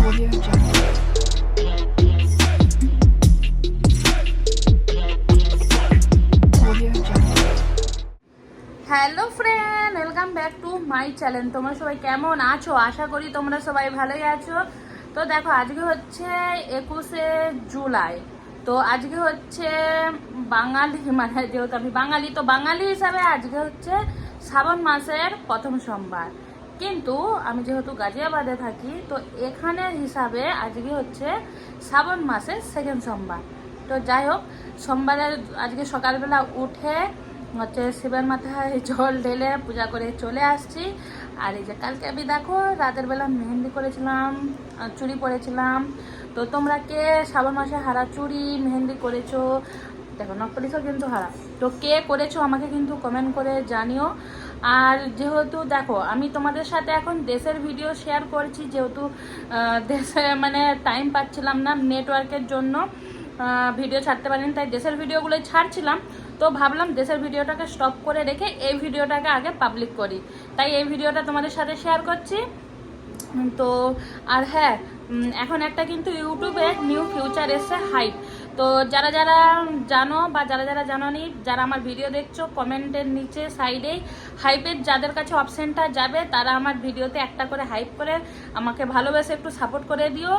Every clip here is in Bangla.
Hello friend, welcome back to my channel. তোমরা সবাই কেমন আছো? আশা করি তোমরা সবাই ভালোই আছো। তো দেখো, আজকে হচ্ছে একুশে জুলাই। তো আজকে হচ্ছে বাঙালি মানে যেহেতু আমি বাঙালি, তো বাঙালি হিসাবে আজকে হচ্ছে শ্রাবণ মাসের প্রথম সোমবার। কিন্তু আমি যেহেতু গাজিয়াবাদে থাকি, তো এখানের হিসাবে আজকে হচ্ছে শ্রাবণ মাসের সেকেন্ড সোমবার। তো যাই হোক সোমবারে আজকে সকালবেলা উঠে হচ্ছে শিবের মাথায় জল ঢেলে পূজা করে চলে আসছি। আর এই যে কালকে আমি দেখো, রাতের বেলা মেহেন্দি করেছিলাম চুড়ি পরেছিলাম। তো তোমরা কে শ্রাবণ মাসে হারা চুড়ি, মেহেন্দি করেছ? দেখো নকপালিশও কিন্তু হারা। তো কে করেছ আমাকে কিন্তু কমেন্ট করে জানিও। আর যেহেতু দেখো, আমি তোমাদের সাথে এখন দেশের ভিডিও শেয়ার করছি, যেহেতু দেশে মানে টাইম পাচ্ছিলাম না নেটওয়ার্কের জন্য ভিডিও ছাড়তে পারিনি, তাই দেশের ভিডিওগুলোই ছাড়ছিলাম। তো ভাবলাম দেশের ভিডিওটাকে স্টপ করে রেখে এই ভিডিওটাকে আগে পাবলিক করি। তাই এই ভিডিওটা তোমাদের সাথে শেয়ার করছি। তো, আর হ্যাঁ এখন একটা কিন্তু ইউটিউবে নিউ ফিউচার এসছে হাইপ তো যারা যারা জানো বা যারা যারা জানো নি যারা আমার ভিডিও দেখছ কমেন্টের নিচে সাইডেই হাইপের যাদের কাছে অপশানটা যাবে, তারা আমার ভিডিওতে একটা করে হাইপ করে আমাকে ভালোবেসে একটু সাপোর্ট করে দিও।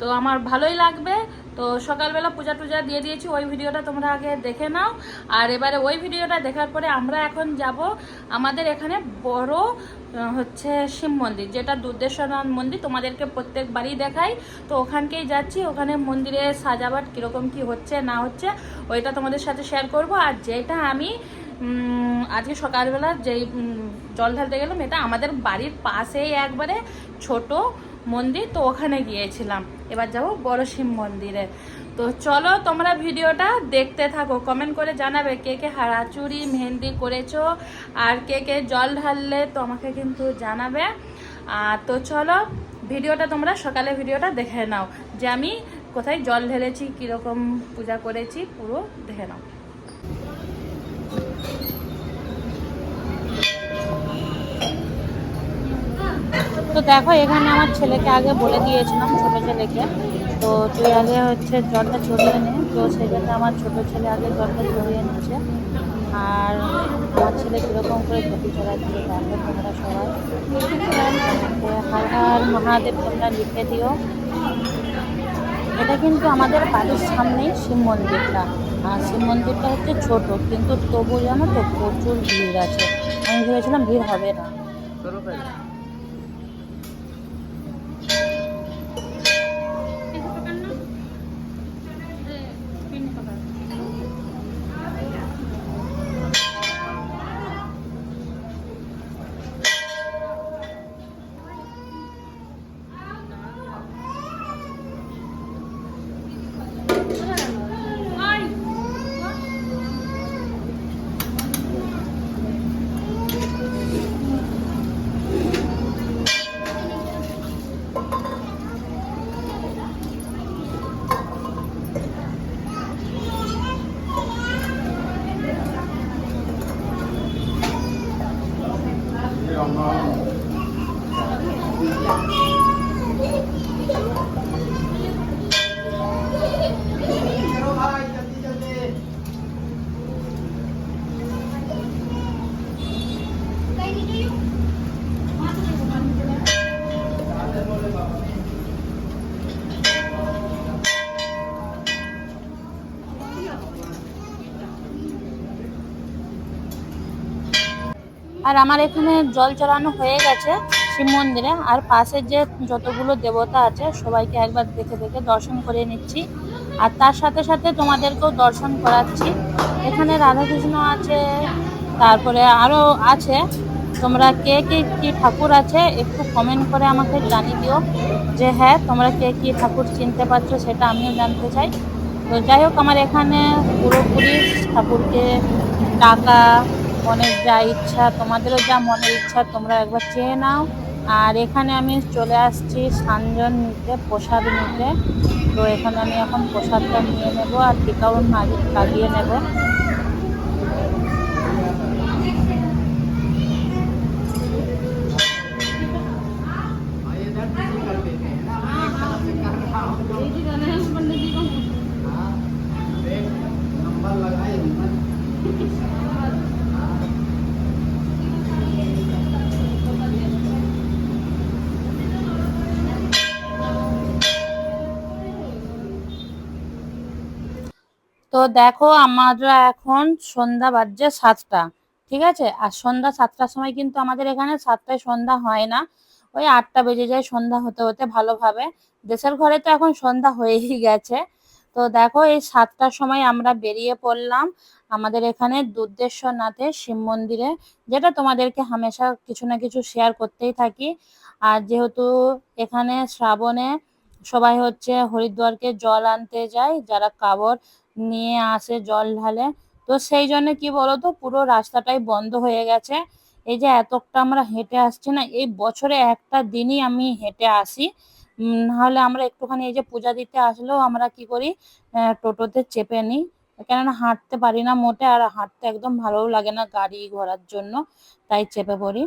তো আমার ভালোই লাগবে। তো সকালবেলা পূজা টুজা দিয়ে দিয়েছি, ওই ভিডিওটা তোমরা আগে দেখে নাও। আর এবারে ওই ভিডিওটা দেখার পরে আমরা এখন যাব আমাদের এখানে বড় হচ্ছে শিব মন্দির, যেটা দুর্দেশ্বরনাথ মন্দির। তোমাদেরকে প্রত্যেকবারই দেখাই। তো ওখানকেই যাচ্ছি। ওখানে মন্দিরে সাজাবাট কীরকম, কি হচ্ছে, না হচ্ছে, ওইটা তোমাদের সাথে শেয়ার করব। আর যেটা আমি আজকে সকালবেলা যেই জল ঢালতে গেলাম, এটা আমাদের বাড়ির পাশেই একবারে ছোট মন্দির, তো ওখানে গিয়েছিলাম। এবার যাব বড় শিব মন্দিরে। তো চলো তোমরা ভিডিওটা দেখতে থাকো কমেন্ট করে জানাবে কে কে হারাচুরি মেহেন্দি করেছ, আর কে কে জল ঢাললে তো আমাকে কিন্তু জানাবে। আর তো চলো ভিডিওটা তোমরা সকালে ভিডিওটা দেখে নাও, যে আমি কোথায় জল ঢেলেছি, কীরকম পূজা করেছি, পুরো দেখে নাও। তো দেখো, এখানে আমার ছেলেকে আগে বলে দিয়েছিলাম ছোট ছেলেকে। তো তুই আগে হচ্ছে জলটা ছড়িয়ে নে। তো সেই জন্য আমার ছোটো ছেলে আগে জলটা ছড়িয়ে নিচ্ছে আর আমার ছেলে কীরকম করে ধুতি চড়াচ্ছে দেখো তোমরা সবাই। হার হার মহাদেব, তোমরা লিখে দিও। এটা কিন্তু আমাদের বাড়ির সামনেই শিব মন্দিরটা। আর শিব মন্দিরটা হচ্ছে ছোট, কিন্তু তবু জানো তো প্রচুর ভিড় আছে। আমি ভেবেছিলাম ভিড় হবে না। Hãy subscribe আর আমার এখানে জল চড়ানো হয়ে গেছে শিব মন্দিরে। আর পাশে যে যতগুলো দেবতা আছে, সবাইকে একবার দেখে দেখে দর্শন করে নিচ্ছি। আর তার সাথে সাথে তোমাদেরকেও দর্শন করাচ্ছি। এখানে রাধাকৃষ্ণ আছে, তারপরে আরও আছে। তোমরা কে কে কী ঠাকুর আছে একটু কমেন্ট করে আমাকে জানিয়ে দিও যে হ্যাঁ তোমরা কে কী ঠাকুর চিনতে পারছ সেটা আমিও জানতে চাই। তো যাই হোক, আমার এখানে পুরোপুরি ঠাকুরকে টাকা মনের যা ইচ্ছা, তোমাদেরও যা মনের ইচ্ছা, তোমরা একবার চেয়ে নাও। আর এখানে আমি চলে আসছি সানজন নিতে, প্রসাদ নিতে। তো এখানে আমি এখন প্রসাদটা নিয়ে নেব আর টিকাও লাগিয়ে নেব। তো দেখো আমরা এখন সন্ধ্যা বাজছে সাতটা, ঠিক আছে? আর সন্ধ্যা সাতটার সময় কিন্তু আমাদের এখানে সাতটায় সন্ধ্যা হয় না। ওই আটটা বেজে যায় সন্ধ্যা হতে হতে ভালোভাবে। দেশের ঘরে তো এখন সন্ধ্যা হয়েই গেছে। তো দেখো এই সাতটার সময় আমরা বেরিয়ে পড়লাম আমাদের এখানে দুর্দেশ্বরনাথের শিব মন্দিরে, যেটা তোমাদেরকে হামেশা কিছু না কিছু শেয়ার করতেই থাকি। আর যেহেতু এখানে শ্রাবণে সবাই হচ্ছে হরিদ্বারকে জল আনতে যায়, যারা কাবর নিয়ে আসে জল ঢালে। তো সেই জন্য কি বলতো, পুরো রাস্তাটাই বন্ধ হয়ে গেছে। এই যে এতটা আমরা হেঁটে আসছি না, এই বছরে একটা দিনই আমি হেঁটে আসি। নাহলে আমরা একটুখানি এই যে পূজা দিতে আসলেও আমরা কি করি টোটোতে চেপে নিই। কেননা হাঁটতে পারি না মোটে, আর হাঁটতে একদম ভালোও লাগে না গাড়ি ঘোড়ার জন্য, তাই চেপে পড়ি।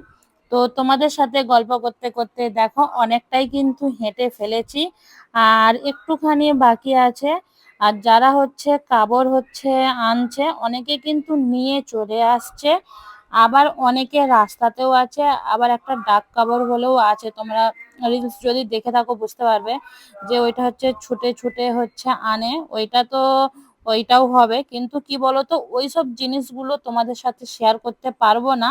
তো তোমাদের সাথে গল্প করতে করতে দেখো, অনেকটাই কিন্তু হেঁটে ফেলেছি। আর একটুখানি বাকি আছে। আর যারা হচ্ছে কাবর হচ্ছে আনছে, অনেকে কিন্তু নিয়ে চলে আসছে, আবার অনেকে রাস্তাতেও আছে, আবার একটা ডাক কাবর হলেও আছে। তোমরা রিলস যদি দেখে থাকো বুঝতে পারবে যে ওইটা হচ্ছে ছুটে ছুটে হচ্ছে আনে, ওইটা তো ওইটাও হবে। কিন্তু কি বলতো, ওইসব জিনিসগুলো তোমাদের সাথে শেয়ার করতে পারব না।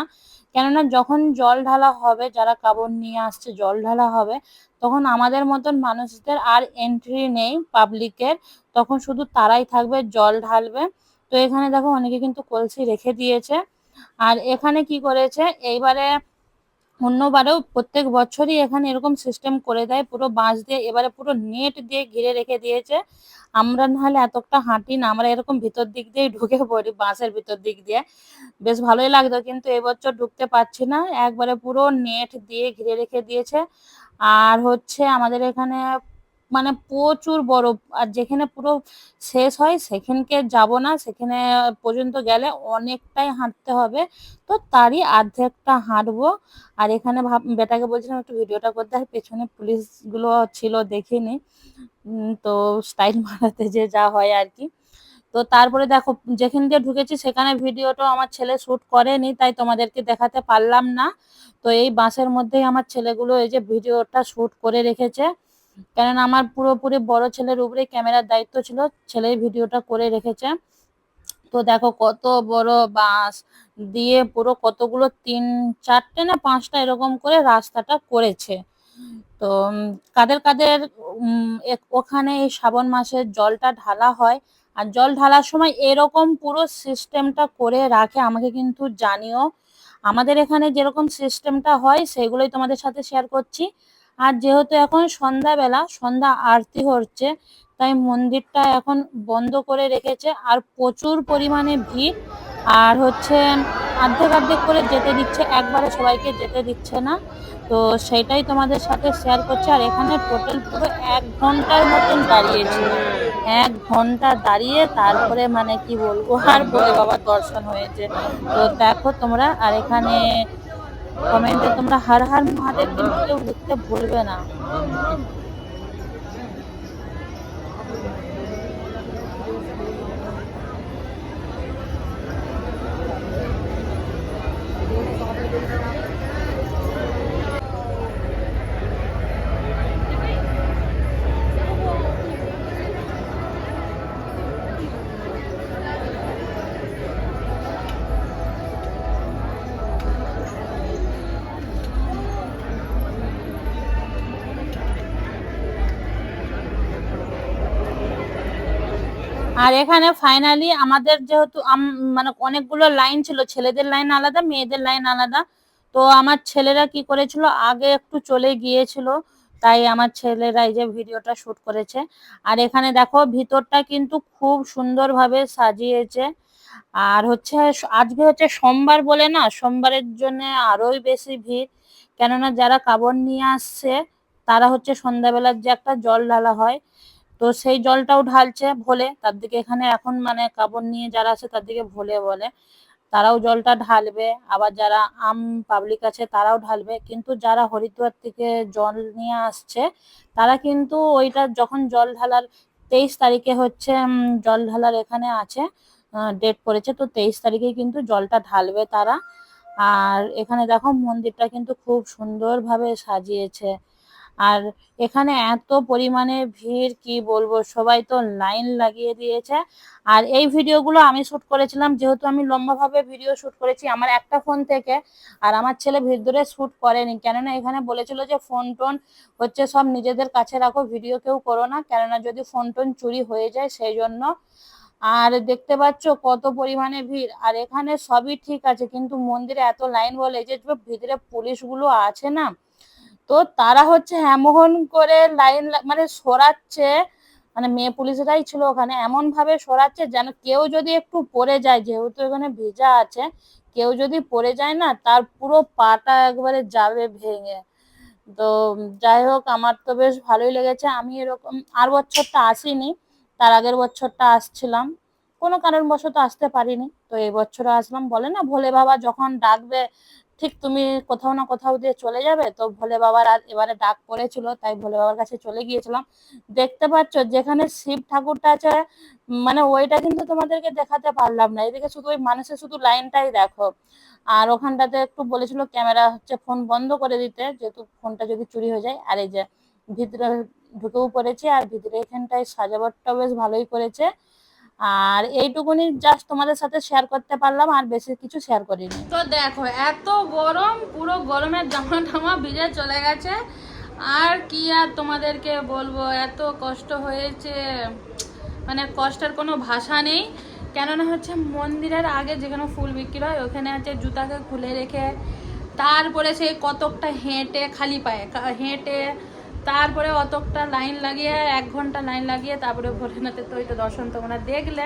কেননা যখন জল ঢালা হবে, যারা কাবন নিয়ে আসছে জল ঢালা হবে, তখন আমাদের মতন মানুষদের আর এন্ট্রি নেই পাবলিকের তখন শুধু তারাই থাকবে, জল ঢালবে। তো এখানে দেখো অনেকে কিন্তু কলসি রেখে দিয়েছে। আর এখানে কি করেছে? এইবারে অন্যবারেও প্রত্যেক বছরই এখানে এরকম সিস্টেম করে দেয়, পুরো বাঁশ দিয়ে, এবারে পুরো নেট দিয়ে ঘিরে রেখে দিয়েছে। আমরা নাহলে এতটা হাঁটি না, আমরা এরকম ভিতর দিক দিয়ে ঢুকে পড়ি, বাঁশের ভিতর দিক দিয়ে। বেশ ভালোই লাগতো, কিন্তু এবছর ঢুকতে পারছি না। একবারে পুরো নেট দিয়ে ঘিরে রেখে দিয়েছে। আর হচ্ছে আমাদের এখানে মানে প্রচুর বরফ, আর যেখানে পুরো শেষ হয় সেখানকে যাব না, সেখানে পর্যন্ত গেলে অনেকটাই হাঁটতে হবে। তো তারই অর্ধেকটা হাঁটবো। আর এখানে ভাব, বেটাকে বলছিলাম একটু ভিডিওটা করতে, আর পেছনে পুলিশগুলো ছিল দেখিনি তো স্টাইল মারাতে যে যা হয় আর কি। তো তারপরে দেখো, যেখান দিয়ে ঢুকেছি সেখানে ভিডিওটা আমার ছেলে শ্যুট করেনি, তাই তোমাদেরকে দেখাতে পারলাম না। তো এই বাসের মধ্যেই আমার ছেলেগুলো এই যে ভিডিওটা শুট করে রেখেছে। কেননা আমার পুরোপুরি বড় ছেলের উপরে ক্যামেরার দায়িত্ব ছিল, ছেলেই ভিডিওটা করে রেখেছে। তো দেখো কত বড় বাস দিয়ে পুরো কতগুলো তিন, চারটে না পাঁচটা এরকম করে রাস্তাটা করেছে। তো কাদের কাদের ওখানে এই শ্রাবণ মাসে জলটা ঢালা হয় আর জল ঢালার সময় এরকম পুরো সিস্টেমটা করে রাখে, আমাকে কিন্তু জানিও। আমাদের এখানে যেরকম সিস্টেমটা হয়, সেগুলোই তোমাদের সাথে শেয়ার করছি। আর যেহেতু এখন সন্ধ্যাবেলা, সন্ধ্যা আরতি হচ্ছে, তাই মন্দিরটা এখন বন্ধ করে রেখেছে। আর প্রচুর পরিমাণে ভিড়। আর হচ্ছে অর্ধেক অর্ধেক করে যেতে দিচ্ছে, একবারে সবাইকে যেতে দিচ্ছে না। তো সেটাই তোমাদের সাথে শেয়ার করছি। আর এখানে টোটাল পুরো এক ঘণ্টার মতন দাঁড়িয়েছিলাম এক ঘণ্টা দাঁড়িয়ে তারপরে মানে কি বলব? আর বলে বাবার দর্শন হয়েছে। তো দেখো তোমরা, আর এখানে কমেন্টে তোমরা হার হার মহাদেব কিন্তু লিখতে ভুলবে না। আর এখানে ফাইনালি আমাদের যেহেতু মানে অনেকগুলো লাইন ছিল, ছেলেদের লাইন আলাদা, মেয়েদের লাইন আলাদা। তো আমার ছেলেরা কি করেছিল, আগে একটু চলে গিয়েছিল, তাই আমার ছেলেরা এই যে ভিডিওটা শুট করেছে। আর এখানে দেখো, ভিতরটা কিন্তু খুব সুন্দরভাবে সাজিয়েছে। আর হচ্ছে, আজকে হচ্ছে সোমবার বলে না, সোমবারের জন্য আরোই বেশি ভিড়। কেননা যারা কাপড় নিয়ে আসছে, তারা হচ্ছে সন্ধ্যাবেলার যে একটা জল ঢালা হয় তো সেই জলটাও ঢালছে ভোলে। তার দিকে এখানে এখন মানে কাপড় নিয়ে যারা আছে তার দিকে ভোলে বলে। তারাও জলটা ঢালবে। আবার যারা আম পাবলিক আছে তারাও ঢালবে। কিন্তু যারা হরিদ্বার থেকে জল নিয়ে আসছে, তারা কিন্তু ওইটা যখন জল ঢালার তেইশ তারিখে হচ্ছে জল ঢালার এখানে আছে ডেট পড়েছে, তো তেইশ তারিখে কিন্তু জলটা ঢালবে তারা। আর এখানে দেখো মন্দিরটা কিন্তু খুব সুন্দরভাবে সাজিয়েছে। আর এখানে এত পরিমাণে ভিড়, কি বলব, সবাই তো লাইন লাগিয়ে দিয়েছে। আর এই ভিডিওগুলো আমি শুট করেছিলাম, যেহেতু আমি লম্বাভাবে ভিডিও শুট করেছি আমার একটা ফোন থেকে, আর আমার ছেলে ভিতরে শ্যুট করেনি। কেননা এখানে বলেছিল যে ফোন টোন হচ্ছে সব নিজেদের কাছে রাখো ভিডিও কেউ করো না। কেননা যদি ফোন টোন চুরি হয়ে যায় সেই জন্য। আর দেখতে পাচ্ছ কত পরিমাণে ভিড়। আর এখানে সবই ঠিক আছে, কিন্তু মন্দিরে এত লাইন বলে যে ভিতরে পুলিশগুলো আছে না তো তারা হচ্ছে এমন করে লাইন মানে সরাচ্ছে মানে মেয়ে পুলিশরাই ছিল ওখানে এমন ভাবে সরাচ্ছে যেন কেউ যদি একটু পড়ে যায়, যেহেতু এখানে ভেজা আছে, কেউ যদি পড়ে যায় না, তার পুরো পাটা একবারে যাবে ভেঙে। তো যাই হোক, আমার তো বেশ ভালোই লেগেছে। আমি এরকম আর বছরটা আসিনি, তার আগের বছরটা আসছিলাম। কোনো কারণবশত আসতে পারিনি। তো এই বছরে আসলাম। বলে না, ভোলে বাবা যখন ডাকবে ঠিক তুমি কোথাও না কোথাও দিয়ে চলে যাবে। তো ভোলে বাবার আর এবারে ডাক পড়েছিল, তাই ভোলে বাবার কাছে চলে গিয়েছিলাম। দেখতে পাচ্ছ, যেখানে শিব ঠাকুরটা আছে মানে ওইটা কিন্তু তোমাদেরকে দেখাতে পারলাম না। এদিকে শুধু ওই মানুষের শুধু লাইনটাই দেখো। আর ওখানটাতে একটু বলেছিল ক্যামেরা হচ্ছে ফোন বন্ধ করে দিতে, যেহেতু ফোনটা যদি চুরি হয়ে যায়। আর এই যে ভিতরে ঢুকেও পড়েছে, আর ভিতরে এখানটায় সাজাবাটটাও বেশ ভালোই করেছে। আর এইটুকুনি জাস্ট তোমাদের সাথে শেয়ার করতে পারলাম, আর বেশি কিছু শেয়ার করিনি। তো দেখো, এত গরম, পুরো গরমের জামা টামা ভিজে চলে গেছে। আর কি আর তোমাদেরকে বলব, এত কষ্ট হয়েছে। মানে কষ্টের কোনো ভাষা নেই। কেননা হচ্ছে মন্দিরের আগে যেখানে ফুল বিক্রি হয়, ওখানে হচ্ছে জুতাকে খুলে রেখে, তারপরে সেই কতকটা হেঁটে, খালি পায়ে হেঁটে তারপরে অতকটা লাইন লাগিয়ে, এক ঘণ্টা লাইন লাগিয়ে তারপরে ভোলেনাথের তো ওইটা দর্শন তোমরা দেখলে।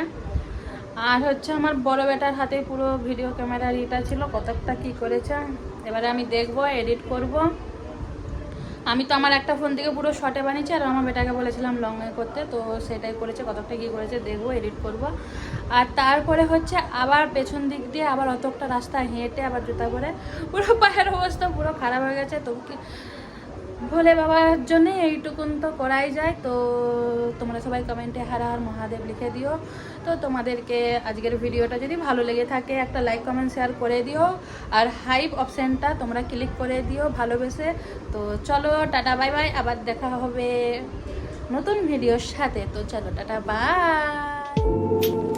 আর হচ্ছে আমার বড় বেটার হাতে পুরো ভিডিও ক্যামেরার ইটা ছিল, কতকটা কি করেছে। এবারে আমি দেখব, এডিট করব। আমি তো আমার একটা ফোন থেকে পুরো শর্টে বানিয়েছি, আর আমার বেটাকে বলেছিলাম লং এ করতে, তো সেটাই করেছে, কতকটা কি করেছে দেখব, এডিট করব। আর তারপরে হচ্ছে আবার পেছন দিক দিয়ে আবার অতকটা রাস্তা হেঁটে আবার জুতা করে পুরো পায়ের অবস্থা পুরো খারাপ হয়ে গেছে তবু কি ভোলে বাবার জন্য এইটুকুন তো করাই যায়, তো তোমরা সবাই কমেন্টে হার হার মহাদেব লিখে দিও। তো তোমাদেরকে আজকের ভিডিওটা যদি ভালো লেগে থাকে, একটা লাইক কমেন্ট শেয়ার করে দিও। আর হাইপ অপশানটা তোমরা ক্লিক করে দিও ভালোবেসে। তো চলো, টাটা বাই বাই আবার দেখা হবে নতুন ভিডিওর সাথে। তো চলো, টাটা বাই